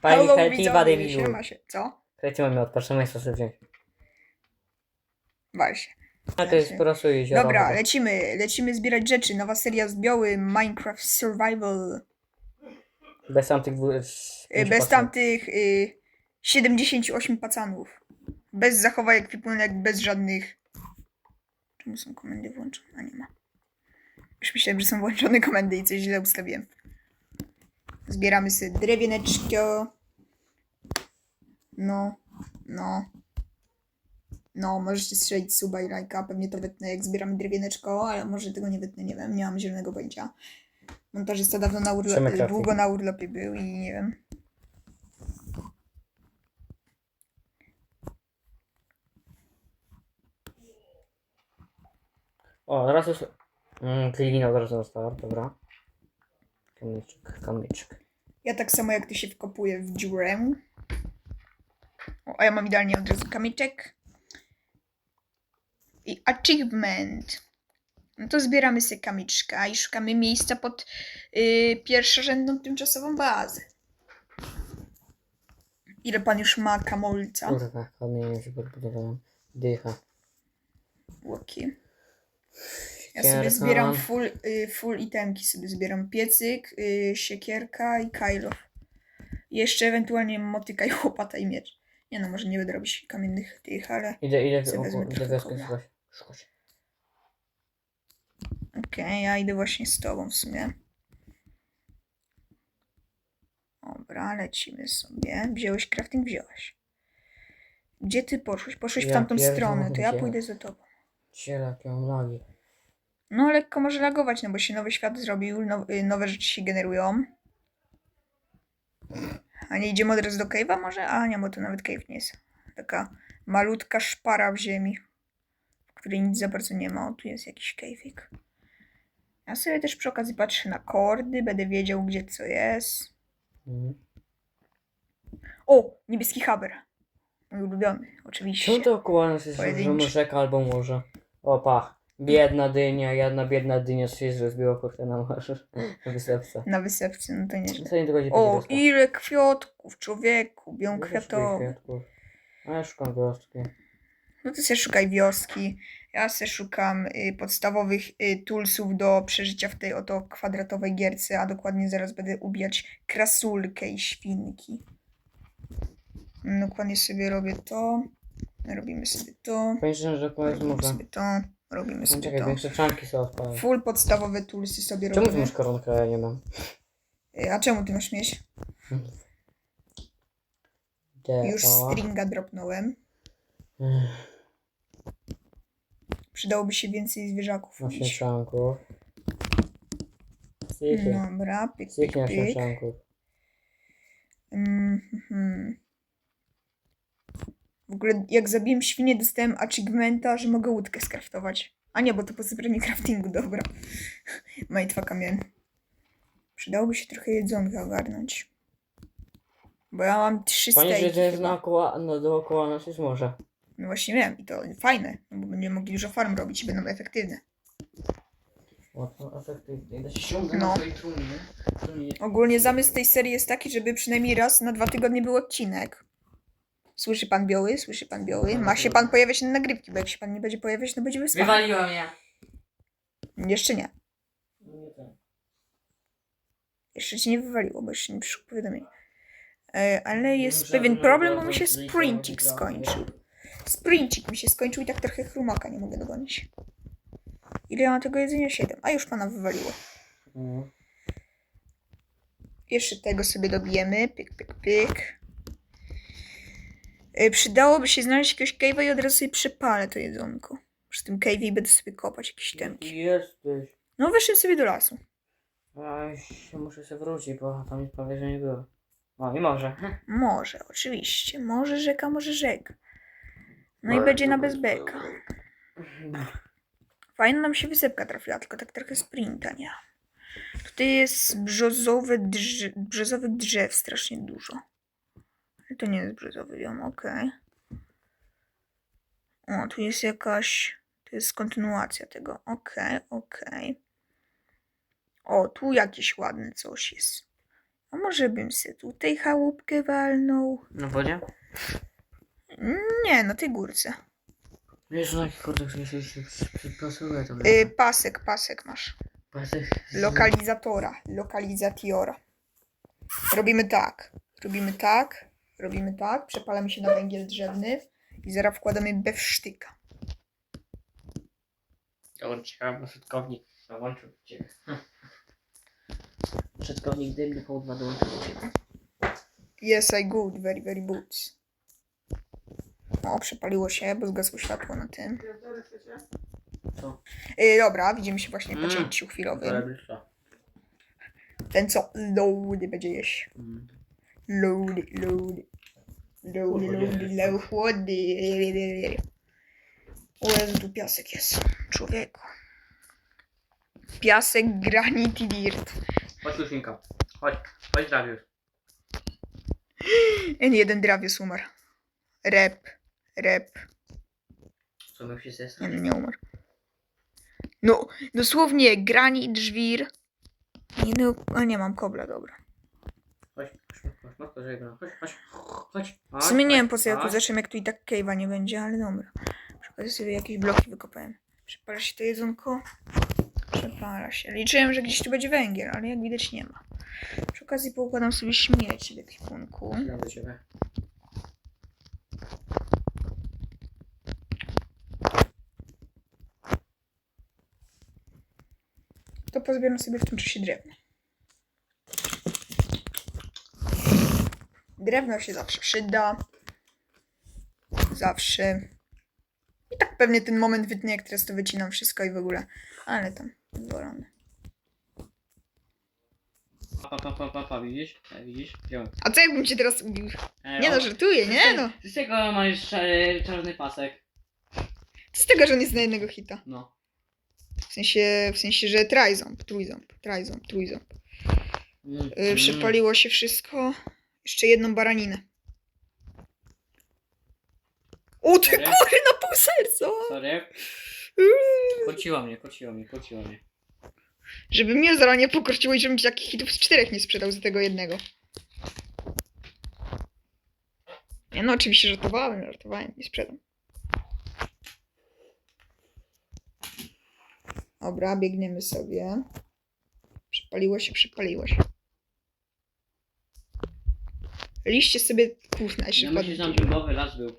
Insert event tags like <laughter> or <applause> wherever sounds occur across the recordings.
Pani Hello, kreatywa widzowie, debilu. siema się. Co? Kreatywa mi odpatrzę, co sobie wziąć. Właśnie. A to jest po prostu jezioro. Dobra, lecimy, lecimy zbierać rzeczy. Nowa seria z Biały, Minecraft Survival. Bez tamtych. Y, Bez tamtych y, 78 pacanów. Bez zachowań ekwipunek, bez żadnych... Czemu są komendy włączone? A nie ma. Już myślałem, że są włączone komendy i coś źle ustawiłem. Zbieramy sobie drewieneczko. No, no. No, możecie strzelić suba i lajka. Pewnie to wytnę, jak zbieramy drewieneczko, ale może tego nie wytnę, nie wiem. Nie mam zielonego pojęcia. Montażysta dawno na urlopie, długo na urlopie był i nie wiem. O, teraz już... Mm, Kliknij od razu na start, dobra. Kamyczek, kamyczek. Ja tak samo jak ty się wkopuję w dziurę. O, a ja mam idealnie od razu kamyczek. I achievement. No to zbieramy sobie kamyczka i szukamy miejsca pod yy, pierwszorzędną tymczasową bazę. Ile pan już ma kamolca? Kurwa, kamienie się podbudowałem. Dycha. Łoki. Ja sobie zbieram full, y, full itemki. Sobie zbieram piecyk, y, siekierka i kajlow. Jeszcze ewentualnie motyka i łopata i miecz. Nie no, może nie będę robić kamiennych tych, ale Idę, idę, Sobie wezmę idę trochę wioskę kobla. szukać. Szukać. okej, ja idę właśnie z tobą w sumie. Dobra, lecimy sobie. Wziąłeś crafting? Wziąłeś. Gdzie ty poszłeś? Poszłeś w Ja tamtą pierdolę, stronę, to ja gdzie? pójdę za tobą. Ciele, jakie mam lagi. No, lekko może lagować, no bo się nowy świat zrobił, now, y, nowe rzeczy się generują. A nie idziemy od razu do cave'a może? A nie, bo to nawet cave nie jest. Taka malutka szpara w ziemi, w której nic za bardzo nie ma. O, tu jest jakiś cave'ik. Ja sobie też przy okazji patrzę na kordy, będę wiedział gdzie co jest. Mhm. O, niebieski haber. Mój ulubiony, oczywiście. Czemu to jest Pojedynczy. że rzeka albo morze? O, pach. Biedna dynia, jedna biedna dynia się rozbiła kurde na morze. Na wysepce. Na wysepce, no to nieźle. Co nie dogodzi O, ile kwiatków, człowieku, bią kwiatków. A ja szukam wioski. No to sobie szukaj wioski. Ja sobie szukam y, podstawowych y, toolsów do przeżycia w tej oto kwadratowej gierce, a dokładnie zaraz będę ubijać krasulkę i świnki. Dokładnie sobie robię to. Robimy sobie to. Pamiętam, że powiedz Robimy sobie to. Robimy No sobie czekaj, to. większe. Full podstawowe toolsy sobie Czemu ty robimy. masz koronkę, a ja nie mam? Y, A czemu ty masz mieć? Już stringa dropnąłem. Przydałoby się więcej zwierzaków. Osiem mieć. czanków. Sykie. Dobra, pyk, pyk, osiem pyk. czanków. Mhm. W ogóle jak zabiłem świnię, dostałem achievementa, że mogę łódkę skraftować. A nie, bo to po zebraniu craftingu, dobra. <laughs> Majtwa kamień. Przydałoby się trochę jedzonka ogarnąć. Bo ja mam trzy Panie, że stejki jest chyba. naokoło, no dookoła nas jest morze. No właśnie wiem i to fajne, no bo będziemy mogli dużo farm robić i będą efektywne. Łatwo, efektywnie. Da się ściągnąć No. na swojej trumnie. Trumnie. Ogólnie zamysł tej serii jest taki, żeby przynajmniej raz na dwa tygodnie był odcinek. Słyszy pan Biały? Słyszy pan Biały? Ma się pan pojawiać na nagrywki, bo jak się pan nie będzie pojawiać, to będzie wysłany. Wywaliła mnie. Jeszcze nie. Nie ten. Jeszcze cię nie wywaliło, bo jeszcze nie przyszło powiadomienie. E, ale jest pewien problem, bo mi się sprincik grafy. skończył. Sprincik mi się skończył i tak trochę chrumaka nie mogę dogonić. Ile ja mam tego jedzenia? 7. A już pana wywaliło. Mhm. Jeszcze tego sobie dobijemy. Pyk, pyk, pyk. E, Przydałoby się znaleźć jakiegoś cave'a i od razu sobie przypalę to jedzonko. Przy tym cave'ie i będę sobie kopać jakieś temki. Jesteś. No wyszedł sobie do lasu. A się muszę się wrócić, bo tam już prawie, że nie było. O, i może. <laughs> Może, oczywiście. Może rzeka, może rzeka. No i będzie na bezbeka. Fajna nam się wysepka trafiła, tylko tak trochę sprinta nie. Tutaj jest brzozowe drze brzozowych drzew strasznie dużo. To nie jest brzozowy biom, okej. O, tu jest jakaś... To jest kontynuacja tego. Okej, okej. O, tu jakieś ładne coś jest. A może bym se tutaj chałupkę walnął? Na wodzie? Nie, na tej górce. Wiesz, no jaki się się przypasuje to. Y, pasek, pasek masz. Pasek. Lokalizatora, lokalizatiora. Robimy tak. Robimy tak. Robimy tak. Przepalamy się na węgiel drzewny. I zaraz wkładamy bewsztyka. Ciekawe, bo szytkownik dołączył do ciebie. <laughs> Szytkownik dymny po dwa dołączył. Yes, I good. Very, very good. O, przepaliło się, bo zgasło światło na tym. Co? Y, dobra, widzimy się właśnie po Mm. cięciu chwilowym. Zarobisz Ten co loady będzie jeść. Mm. Loady, loady. Loady, loady, loady. O Jezu, tu piasek jest. Człowieku. Piasek, granit i dirt. Chodź Lusinka. Chodź, chodź Dariusz. <gasps> N1 drawius umarł. Rep, rep. Co my się Nie, zesrać? no nie umarł. No, dosłownie granit, żwir. Nie, no, a nie mam kobla, dobra. Chodź, chodź, chodź, chodź, chodź, chodź, chodź, chodź. W sumie nie wiem po co ja tu zeszłem, jak tu i tak cave'a nie będzie, ale dobra. Przy okazji sobie jakieś bloki wykopałem. Przepala się to jedzonko. Przepala się. Liczyłem, że gdzieś tu będzie węgiel, ale jak widać nie ma. Przy okazji poukładam sobie śmieci w ekwipunku. Do ciebie. To pozbieram sobie w tym czasie drewno. Drewno się zawsze przyda. Zawsze. I tak pewnie ten moment wytnie, jak teraz to wycinam wszystko i w ogóle. Ale tam, zwolone. Pa, pa, pa, pa, pa, widzisz? E, widzisz? A co jakbym cię teraz ubił? E, Nie no, żartuję, nie no. Z czego masz szary, czarny pasek? Z tego, że on jest na jednego hita. No. W sensie, w sensie, że trizomp, trójząb, trizomp, trójząb. Mm, Yy, przepaliło się wszystko. Jeszcze jedną baraninę. O ty Sorry. kury na pół serca! Sorry. Kociło mnie, kociło mnie, kociło mnie. Żeby mnie zaraz nie pokorciło i żebym ci takich hitów z czterech nie sprzedał za tego jednego. Nie no, oczywiście żartowałem, żartowałem, nie sprzedam. Dobra, biegniemy sobie. Przepaliło się, przepaliło się. Liście sobie, kurna, jeszcze Ja myślę, że tam las był.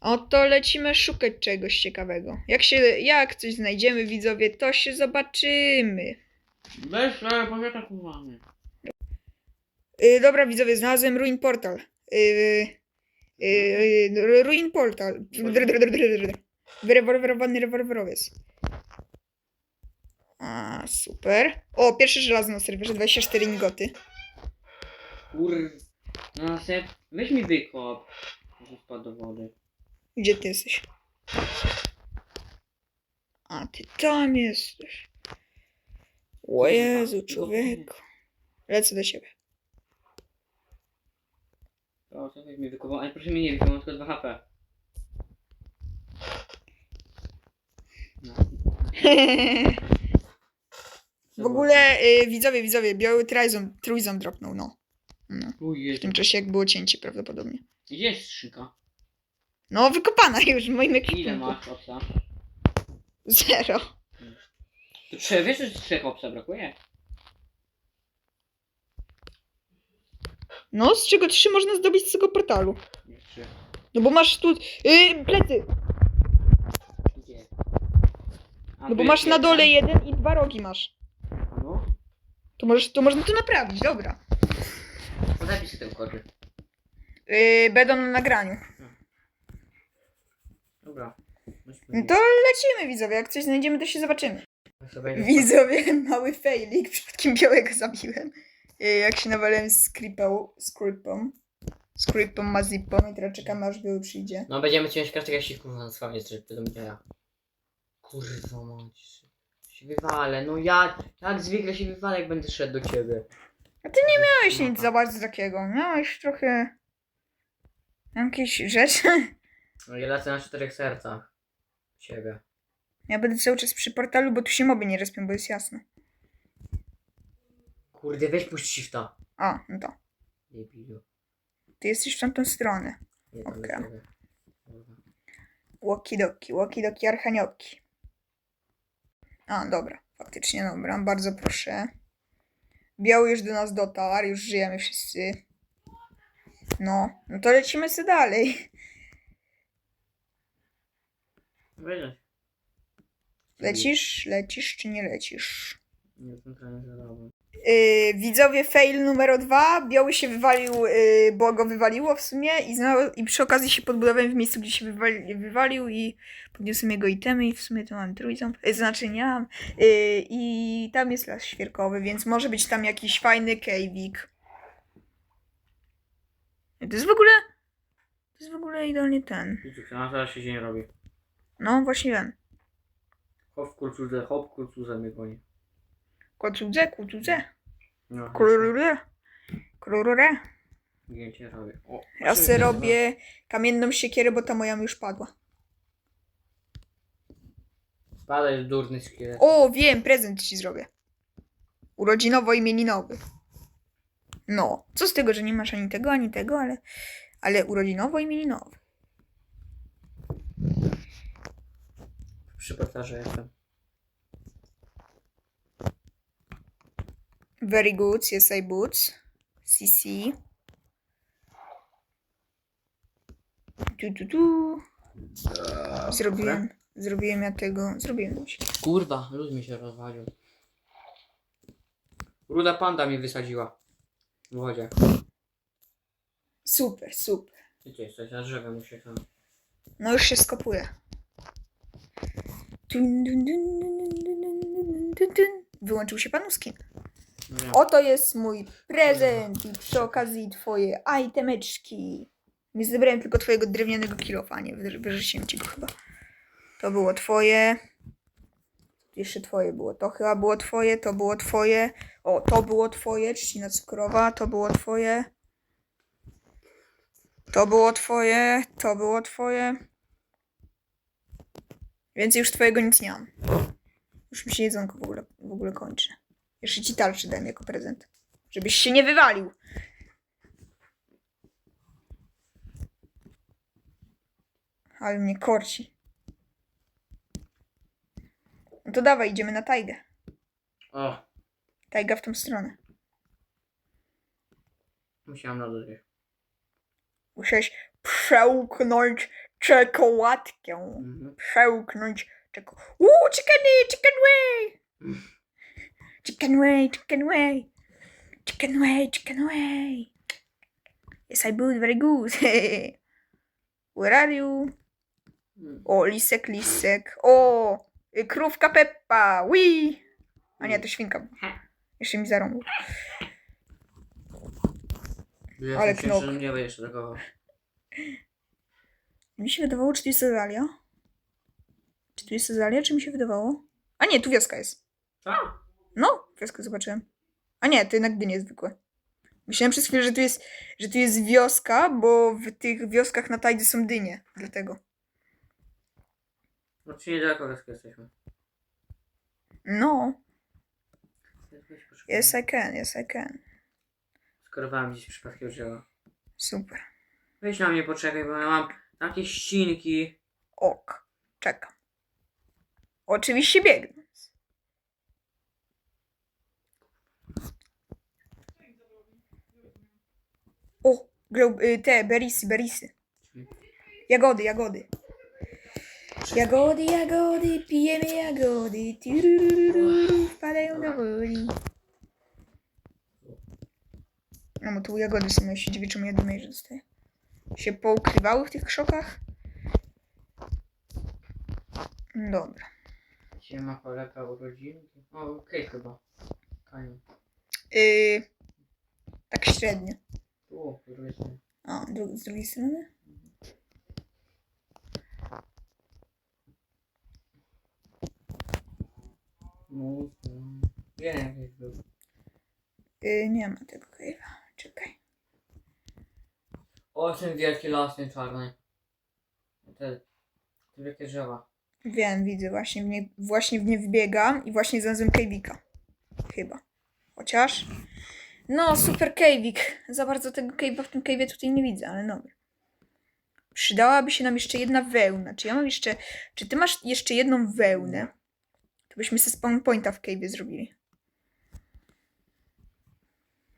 Oto lecimy szukać czegoś ciekawego. Jak się, jak coś znajdziemy, widzowie, to się zobaczymy. Weź, ale powiata kumamy. Yy, dobra, widzowie, znalazłem Ruin Portal. Yy, yy, ruin Portal. Wyrewolwerowany rewolwerowiec. A, super. O, pierwszy żelazo na serwerze, 24 nigoty. Kur... No se... Weź mi wykop. Może spadł do wody. Gdzie ty jesteś? A, ty tam jesteś. O Jezu, człowieku. Lecę do ciebie. O, co weź mi wykopał? Ale proszę mnie nie wykopał, mam tylko 2 HP. No. <laughs> W ogóle, y, widzowie, widzowie, biały trójząb, trójząb dropnął, no. No. W tym czasie, jak było cięcie prawdopodobnie. Gdzie jest skrzynka? No, wykopana już w moim Ile ekwipunku. masz opsa? Zero. To trzeba, wiesz, że trzech opsa brakuje? No, z czego trzy można zdobyć z tego portalu? Nie, trzy. No bo masz tu, yy, plecy. Gdzie? A, No bo masz na dole jeden. jeden i dwa rogi masz. No. To, możesz, to można to naprawić, dobra. Sobie ten kody. Yy, będą na nagraniu. Dobra. No to lecimy, widzowie. Jak coś znajdziemy, to się zobaczymy. Widzowie, <laughs> mały failik. Przypadkiem białego zabiłem. Yy, jak się nawalałem z creepą, z creepą. Z creepą mazipą i teraz czekamy, aż biały przyjdzie. No będziemy każdego jak się kurwa sławie, że to będzie ja. Kurwa mać. Się wywalę, no ja jak zwykle się wywalę jak będę szedł do ciebie. A ty nie miałeś nic za bardzo takiego. Miałeś trochę... Jakieś rzeczy. No ja lecę na czterech sercach. Ciebie. Ja będę cały czas przy portalu, bo tu się moby nie respią, bo jest jasno. Kurde, weź puść shifta. A, no to. Debilu. Ty jesteś w tamtą stronę. Nie, to Okej. nie mogę. Kurwa. Łokidoki, łokidoki, archanioki. A, dobra. Faktycznie, dobra. Bardzo proszę. Biały już do nas dotarł, już żyjemy wszyscy. No, no to lecimy sobie dalej. Wiedzieć. Lecisz, lecisz czy nie lecisz? Nie trochę zadowolony. Yy, widzowie, fail numer dwa. Biały się wywalił, yy, bo go wywaliło w sumie i, zna- i przy okazji się podbudowałem w miejscu, gdzie się wywali, wywalił i podniosłem jego itemy i w sumie to mam trójząb, yy, znaczy nie mam. Yy, I tam jest las świerkowy, więc może być tam jakiś fajny kejwik. To jest w ogóle, to jest w ogóle idealnie ten. Na teraz się dzień robi. No, właśnie wiem. Hop w kulturze, hop w mnie goni. Kocudze, kocudze, No, kolorure, kolorure. Gięcie robię. O, Ja się robię kamienną siekierę, bo ta moja mi już padła. nazywa? Spadaj, durny szkielet. O, wiem, prezent ci zrobię. Urodzinowo-imieninowy. No, co z tego, że nie masz ani tego, ani tego, ale, ale urodzinowo-imieninowy. Przy portarze jestem. Very good, CSI Boots. CC. Tu, tu, tu. Zrobiłem, zrobiłem ja tego, zrobiłem. Kurwa, lud mi się rozwalił. Ruda panda mnie wysadziła. W wodzie. Super, super. Ty tu jesteś, na drzewem uciekam. No już się skopuje. Dun, dun, dun, dun, dun, dun, dun, dun, dun. Wyłączył się panu skin. Oto jest mój prezent i przy okazji twoje itemeczki. Nie zebrałem tylko twojego drewnianego kilofa, nie, wy- wyrzuciłem ci go chyba. To było twoje. Jeszcze twoje było. To chyba było twoje, to było twoje. O, to było twoje, trzcina cukrowa, to było twoje. To było twoje, to było twoje. Więcej już twojego nic nie mam. Już mi się jedzonko w ogóle, w ogóle kończy. Jeszcze ci tarczy dałem jako prezent. Żebyś się nie wywalił. Ale mnie korci. No to dawaj, idziemy na tajgę. O, Tajga w tą stronę. musiałam na dole. Musiałeś przełknąć czekoladkę. Mhm. Przełknąć czeko... Uuu, chickeny, chicken way! Chicken way, chicken way. Chicken way, chicken way. Yes, I build very good. <laughs> Where are you? O, lisek, lisek. O, y, krówka Peppa. Wee! A nie, to świnka. Jeszcze mi zarąbał. Ja Ale knok. że nie będziesz tego. Mi się wydawało, czy tu jest Azalia? Czy tu jest Azalia, czy mi się wydawało? A nie, tu wioska jest. Co? No, wioskę zobaczyłem. A nie, to jednak dynie zwykłe. Myślałem przez chwilę, że tu jest, że tu jest wioska, bo w tych wioskach na Tajdze są dynie. Dlatego. No czy niedaleko wioski jesteśmy. No, yes I can, yes I can. Skorowałem gdzieś przypadkiem drzewa. Super. Weź na mnie poczekaj, bo ja mam takie ścinki. Ok, czekam. Oczywiście biegnąc. Y, te berisy, berisy. Jagody, jagody. Jagody, jagody, pijemy jagody. Tirururu, wpadają do woli. No bo tu jagody są, ja się dziwię, czemu ja że dostaję. Się poukrywały w tych krzokach? Dobra. Siema kolega urodzinki. O, okej chyba. Kaniu. Yy, tak średnio. Tu, z drugiej strony. A, dru- z drugiej strony? No, no. Wiem jakiś był. Yy, nie ma tego cave'a. Czekaj. O, ten wielki las, ten czarny. Te, te wielkie drzewa. Wiem, widzę, właśnie w nie, właśnie w nie wbiegam i właśnie znalazłem cave'ika. Chyba. Chociaż No, super cave'ik. Za bardzo tego cave'a w tym cave'ie tutaj nie widzę, ale dobra. Przydałaby się nam jeszcze jedna wełna. Czy ja mam jeszcze... Czy ty masz jeszcze jedną wełnę? To byśmy sobie spawn pointa w cave'ie zrobili.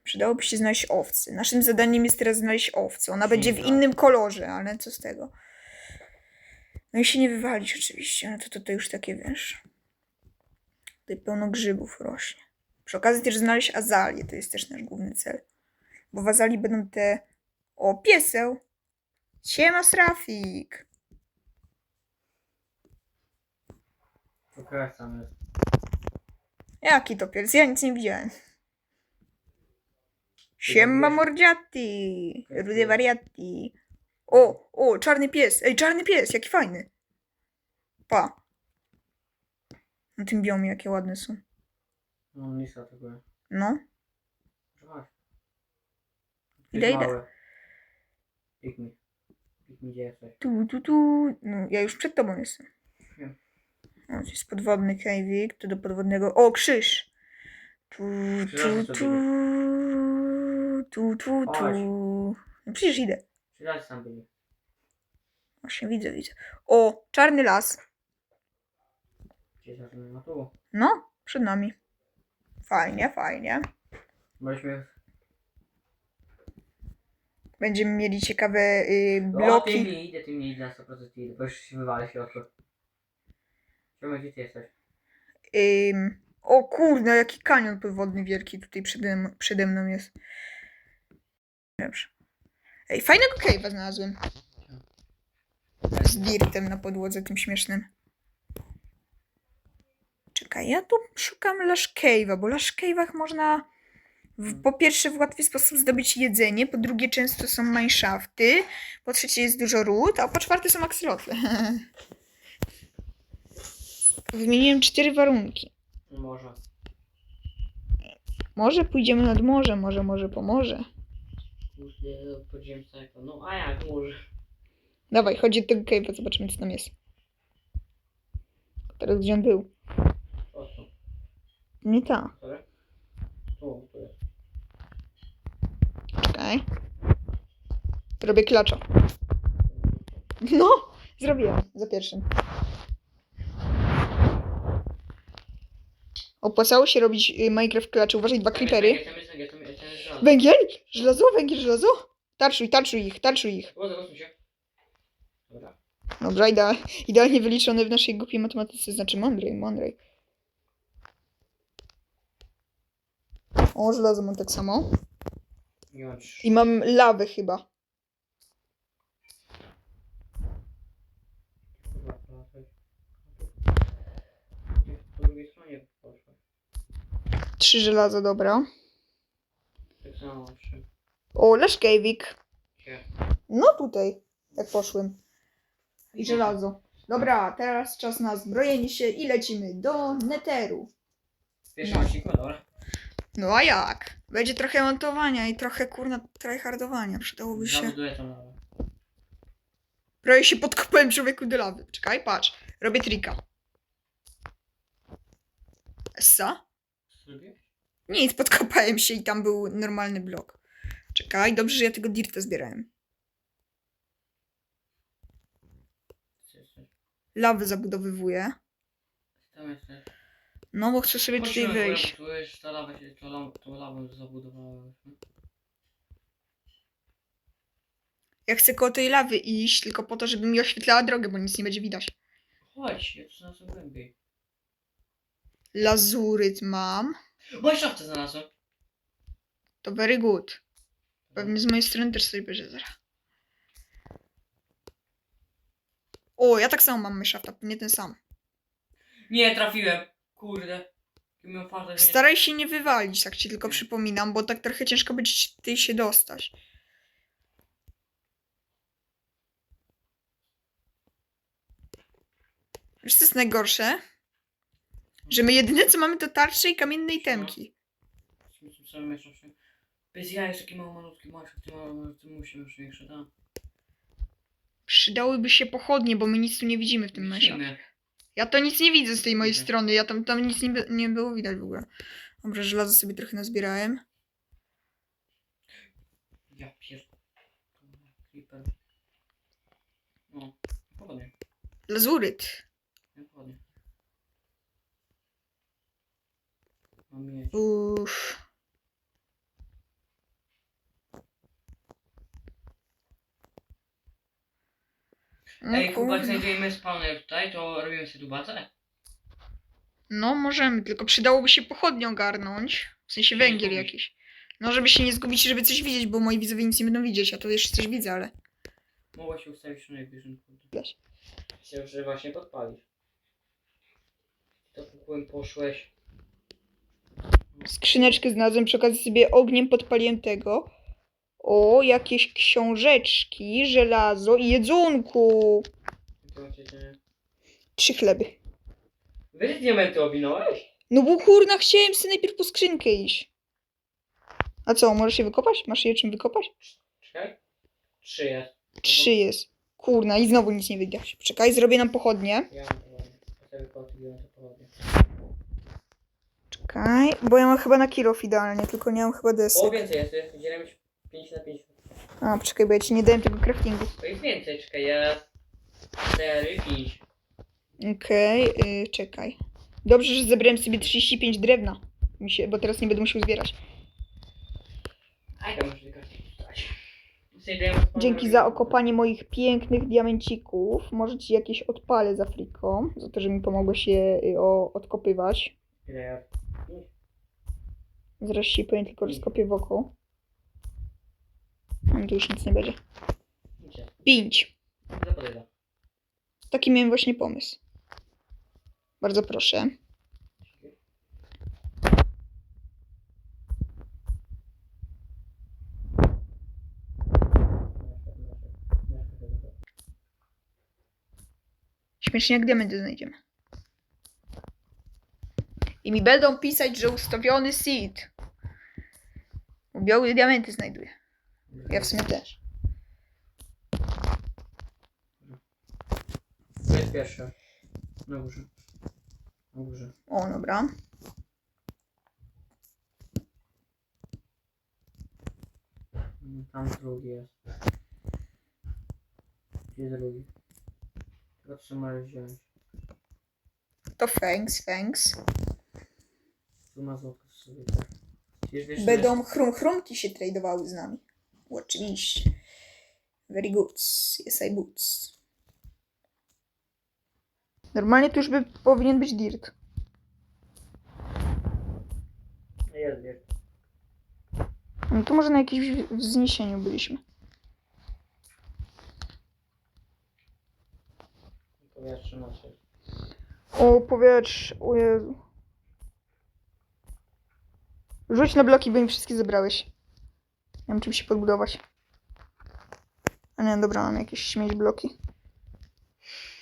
Przydałoby się znaleźć owcy. Naszym zadaniem jest teraz znaleźć owcę. Ona będzie w innym kolorze, ale co z tego? No i się nie wywalić oczywiście, ale to, to, to już takie, wiesz... Tutaj pełno grzybów rośnie. Przy okazji też znaleźć azalię, to jest też nasz główny cel. Bo w azalii będą te... O, pieseł! Siema, Srafik! Pokaż tam jest. Jaki to pies? Ja nic nie widziałem. Siema, mordziati! Rudy wariati! O, o, czarny pies! Ej, czarny pies, jaki fajny! Pa! Na tym biomie, jakie ładne są. No lisa tego. No. Zobacz. Idę, idę. Pik mi. Pik mi gdzie jesteś. Tu, tu, tu. No, ja już przed tobą jestem. Wiem. O, to jest podwodny kajwik, to do podwodnego. O, krzyż! Tu, tu, tu, tu, tu, tu. Chodź. No przecież idę. Trzy razy tam byli. Właśnie widzę, widzę. O, czarny las. Gdzie się no tu. No, przed nami. Fajnie, fajnie. Będziemy mieli ciekawe y, O, ty bloki. nie idę, ty nie idę na 100% idę, bo już się wywalę w środku. Czemu gdzie ty jesteś? Ym, o kurde, jaki kanion podwodny wielki tutaj przede, m- przede mną jest. Dobrze. Ej, fajnego cave'a znalazłem. Z dirtem na podłodze tym śmiesznym. Czekaj, ja tu szukam Lash Cave'a, bo Lash Cave'ach można w, po pierwsze w łatwy sposób zdobyć jedzenie, po drugie często są mineshafty, po trzecie jest dużo ród, a po czwarte są aksylotle. <laughs> Wymieniłem cztery warunki. Może. Może pójdziemy nad morze, może, może pomoże. Kurde, podziemcego. No a jak może? Dawaj, chodź do tego cave'a, zobaczymy co tam jest. Teraz gdzie on był? Nie ta. Tu, tu jest. Czekaj. Robię klacza. No, zrobiłem za pierwszym. Opłacało się robić y, Minecraft klacze. Uważaj, dwa creepery. Węgiel, żelazo. Węgiel? Żelazo? Tarczuj, tarczuj ich, tarczuj ich. Dobra. Dobra, idea, idealnie wyliczone w naszej głupiej matematyce, znaczy mądrej, mądrej. O, żelazo mam tak samo. I mam lawę chyba. Poszła. Trzy żelaza, dobra. Tak samo trzy. O, Leszkejwik. Gdzie? No tutaj, jak poszłem. I żelazo. Dobra, teraz czas na zbrojenie się i lecimy do Netheru. W pierwszym No. odcinku, dobra. No a jak? Będzie trochę montowania i trochę kurna tryhardowania. Przydałoby się. Zabuduję tą lawę. Prawie się podkopałem człowieku do lawy. Czekaj, patrz. Robię trika. Essa? Co zrobiłeś? Nic, podkopałem się i tam był normalny blok. Czekaj, dobrze, że ja tego dirta zbierałem. Lawę zabudowywuję. Tam jesteś. No, bo chcę sobie tutaj Chodźmy, poczuję, że ta lawa się, tą lawą zabudowała. Ja chcę koło tej lawy iść, tylko po to, żeby mi oświetlała drogę, bo nic nie będzie widać. Chodź, ja tu znalazłem głębiej. Lazuryt mam. Moje szafty znalazłem. To very good. Pewnie z mojej strony też sobie bierze zaraz. O, ja tak samo mam myszafta, nie ten sam. Nie, trafiłem. Kurde. Staraj się nie wywalić, tak ci tylko przypominam, bo tak trochę ciężko będzie ci tutaj się dostać. Wiesz co jest najgorsze? Że my jedyne co mamy to tarcze i kamienne itemki. Się- Bez jaj, jest taki mało malutki, masz, ty mało musimy już większe, tak? Przydałyby się pochodnie, bo my nic tu nie widzimy w tym. Widzimy. Ja to nic nie widzę z tej mojej Widzę. strony, ja tam, tam nic nie, nie było widać w ogóle. Dobra, żelazo sobie trochę nazbierałem. Ja pier... Creeper. No, pochodnie, Lazuryt. nie pochodnie. Mam mieć. Uff. Ej, chyba kurde. znajdujemy spawner tutaj, to robimy sobie tu bazę? no możemy, tylko przydałoby się pochodnie ogarnąć. W sensie węgiel zgubić. jakiś. No, żeby się nie zgubić, żeby coś widzieć, bo moi widzowie nic nie będą widzieć, a to jeszcze coś widzę, ale... Mogła się ustawić na najbliższym kurde. Weź. Myślałem, że właśnie podpalisz. To pukłem poszłeś. Skrzyneczkę znalazłem, przy okazji sobie ogniem podpaliłem tego. O, jakieś książeczki, żelazo i jedzonku. Trzy chleby. Wiesz, diamenty owinąłeś? No bo kurna, chciałem sobie najpierw po skrzynkę iść. A co, możesz je wykopać? Masz je czym wykopać? Czekaj. Trzy jest. Trzy jest. Kurna, i znowu nic nie widać. Czekaj, zrobię nam pochodnie. Ja mam pochodnie. Czekaj, bo ja mam chyba na kilof idealnie, tylko nie mam chyba O, desek. więcej jest. jest. Dzielimy się 5 na 5. A, poczekaj, bo ja ci nie dałem tego craftingu. To jest więcej, czekaj, jest 4, 5. Okej, y, czekaj. Dobrze, że zebrałem sobie 35 drewna. Mi się, bo teraz nie będę musiał zbierać. A ja muszę tylko spawner. Dzięki za okopanie moich pięknych diamencików. Może ci jakieś odpalę z Afriką, za to, że mi pomogłeś je y, o, odkopywać. Ile ja? Zaraz ci powiem tylko, że skopię wokół. Tam tu już nic nie będzie. Pięć. Taki miałem właśnie pomysł. Bardzo proszę. Śmiesznie jak diamenty znajdziemy. I mi będą pisać, że ustawiony seed. Białe diamenty znajduję. Ja w sumie też. To jest pierwsze. Na górze. Na górze. O, dobra. Mm, Tam drugi jest. Gdzie drugi? Tylko możesz wziąć? To thanks, thanks. Tu ma złoto sobie. tak. Wiesz, wiesz, Będą chrum chrumki się tradowały z nami. Oczywiście. Very good. Yes, I boots. Normalnie to już by powinien być dirt. Jest, wiesz. No to może na jakimś wzniesieniu byliśmy. Powietrze nasze. O, powietrz, o Jezu. Rzuć na bloki, bo im wszystkie zebrałeś. Nie mam czym się podbudować. A nie, dobra, mam jakieś śmieć bloki.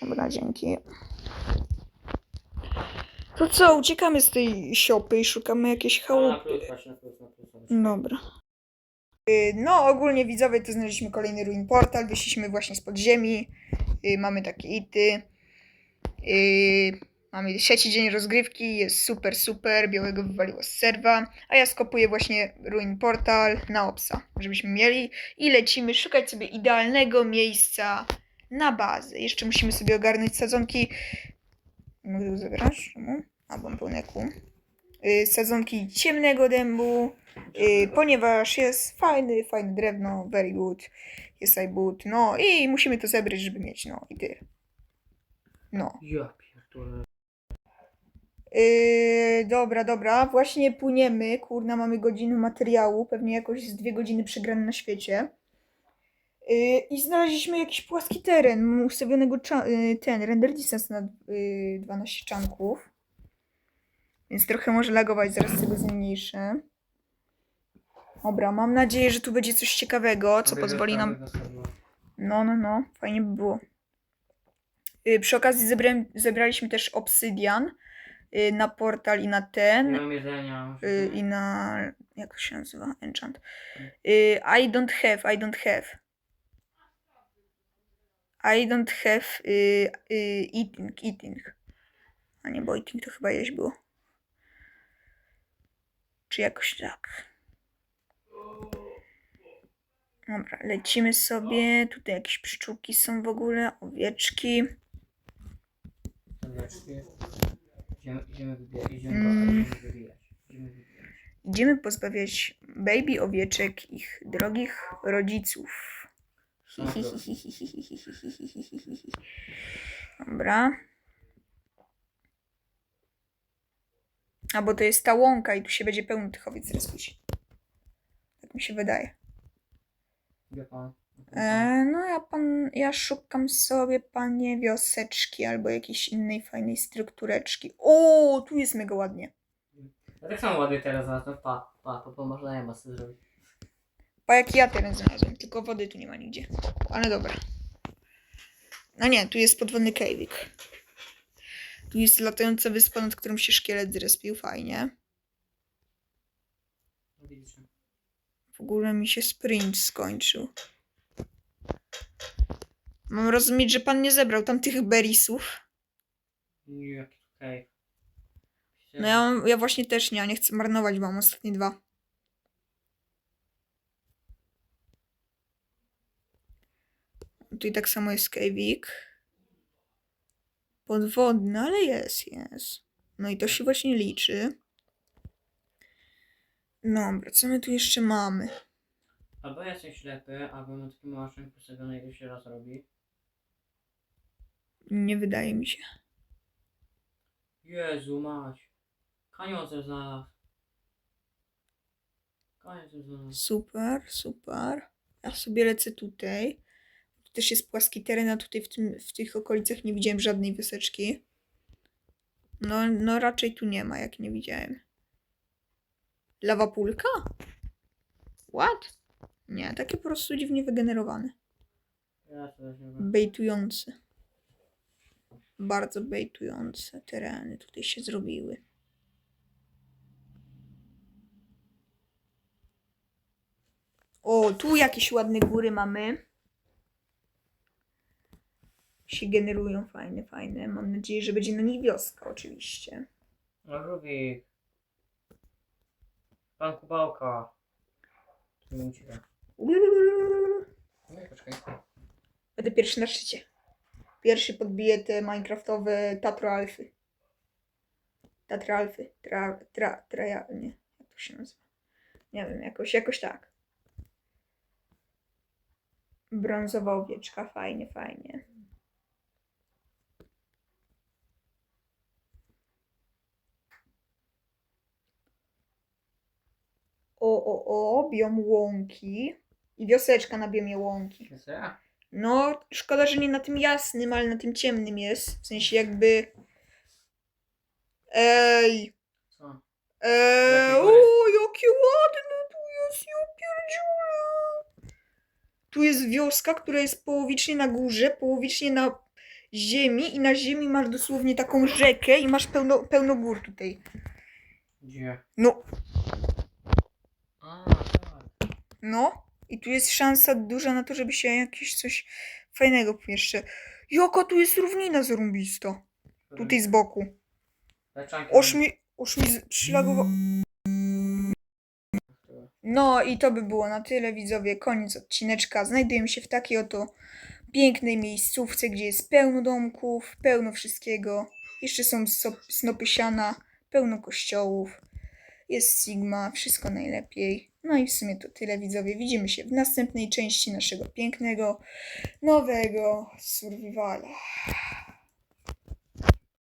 Dobra, dzięki. To co, uciekamy z tej siopy i szukamy jakiejś Na chałupy. Dobra. No, ogólnie widzowie, to znaleźliśmy kolejny ruin portal, wyszliśmy właśnie z podziemi, y, mamy takie ity, y, mamy trzeci dzień rozgrywki, jest super, super, białego wywaliło z serwa, a ja skopuję właśnie ruin portal na obsa, żebyśmy mieli i lecimy szukać sobie idealnego miejsca na bazę. Jeszcze musimy sobie ogarnąć sadzonki, mogę tego zabrać, czemu? A, bo mam pełne kół. Y, Sadzonki ciemnego dębu, Y, ponieważ jest fajny, fajne drewno, very good, jest I boot, no i musimy to zebrać, żeby mieć, no i. No. Ja pierdolę. Yy, dobra, dobra, właśnie płyniemy, kurna, mamy godzinę materiału, pewnie jakoś z dwie godziny przegrane na świecie. Yy, I znaleźliśmy jakiś płaski teren, mam ustawionego yy, ten, render distance na yy, 12 czanków. Więc trochę może lagować, zaraz sobie zmniejszę. Dobra, mam nadzieję, że tu będzie coś ciekawego, co pozwoli nam no, no, no, fajnie by było. Y, przy okazji zebrałem, zebraliśmy też obsydian y, na portal i na Nie ten. mam jedzenia. Y, I na. Jak to się nazywa? Enchant. Y, I don't have, I don't have. I don't have y, y, eating, eating. A nie, bo eating to chyba jeść było. Czy jakoś tak. Dobra, lecimy sobie. Tutaj jakieś pszczółki są w ogóle, owieczki. Owieczki. Idziemy, idziemy, wybie- idziemy, Mm. go, idziemy wybijać. Idziemy wybijać. Idziemy pozbawiać baby owieczek ich drogich rodziców. Są <laughs> Dobra. A bo to jest ta łąka i tu się będzie pełno tych owiec rozpuść. Tak mi się wydaje. Wie pan? E, no ja pan, ja szukam sobie panie wioseczki albo jakiejś innej fajnej struktureczki. O, tu jest mega ładnie. Ja tak samo ładnie teraz znalazłem. Pa, pa, to, to można sobie zrobić. Pa jak ja teraz znalazłem, tylko wody tu nie ma nigdzie. Ale dobra. No nie, tu jest podwodny kejwik. Tu jest latająca wyspa, nad którą się szkielet zrespił, fajnie. No widzicie. W ogóle mi się sprint skończył. Mam rozumieć, że pan nie zebrał tam tych berisów. Nie, cave. No ja, mam- ja właśnie też nie, a nie chcę marnować, bo mam ostatnie dwa. Tu i tak samo jest kejwik. Podwodny, ale jest, jest. No i to się właśnie liczy. Dobra, co my tu jeszcze mamy? Albo ja jestem ślepy, albo mam taki maszyn postawiony i się raz robi. Nie wydaje mi się. Jezu, mać. Kanion ze znalazł. Kanion ze znalazł. Super, super. Ja sobie lecę tutaj. Tu też jest płaski teren, a tutaj w, tym, w tych okolicach nie widziałem żadnej wyseczki. No, no raczej tu nie ma, jak nie widziałem. Lawa pulka? What? Nie, takie po prostu dziwnie wygenerowane. Bejtujące. Bardzo bejtujące tereny tutaj się zrobiły. O, tu jakieś ładne góry mamy. Się generują fajne, fajne. Mam nadzieję, że będzie na nich wioska, oczywiście. No Rubik. Pan Kubałka. Tu nie ucieka. Poczekaj. Będę pierwszy na szczycie. Pierwszy podbiję te minecraftowe Tatro Alfy. Tatro Alfy. Tra, tra, tra, nie. Jak to się nazywa? Nie wiem, jakoś, jakoś tak. Brązowa owieczka, fajnie, fajnie. O, o, o, biom łąki. I wioseczka na biomie łąki. No, szkoda, że nie na tym jasnym, ale na tym ciemnym jest. W sensie jakby. Ej! Co? Ej! Jakie O, góry? jakie ładne tu jest, ja pierdziule! Tu jest wioska, która jest połowicznie na górze, połowicznie na ziemi i na ziemi masz dosłownie taką rzekę i masz pełno, pełno gór tutaj. Gdzie? No, A, tak. no. I tu jest szansa duża na to, żeby się jakieś coś fajnego jeszcze. Jaka tu jest równina zarąbista. Tutaj z boku. Oż mi, oż mi przylagowało. No i to by było na tyle, widzowie. Koniec odcineczka. Znajdujemy się w takiej oto pięknej miejscówce, gdzie jest pełno domków, pełno wszystkiego. Jeszcze są snopy siana, pełno kościołów. Jest Sigma, wszystko najlepiej. No i w sumie to tyle, widzowie. Widzimy się w następnej części naszego pięknego, nowego survivala.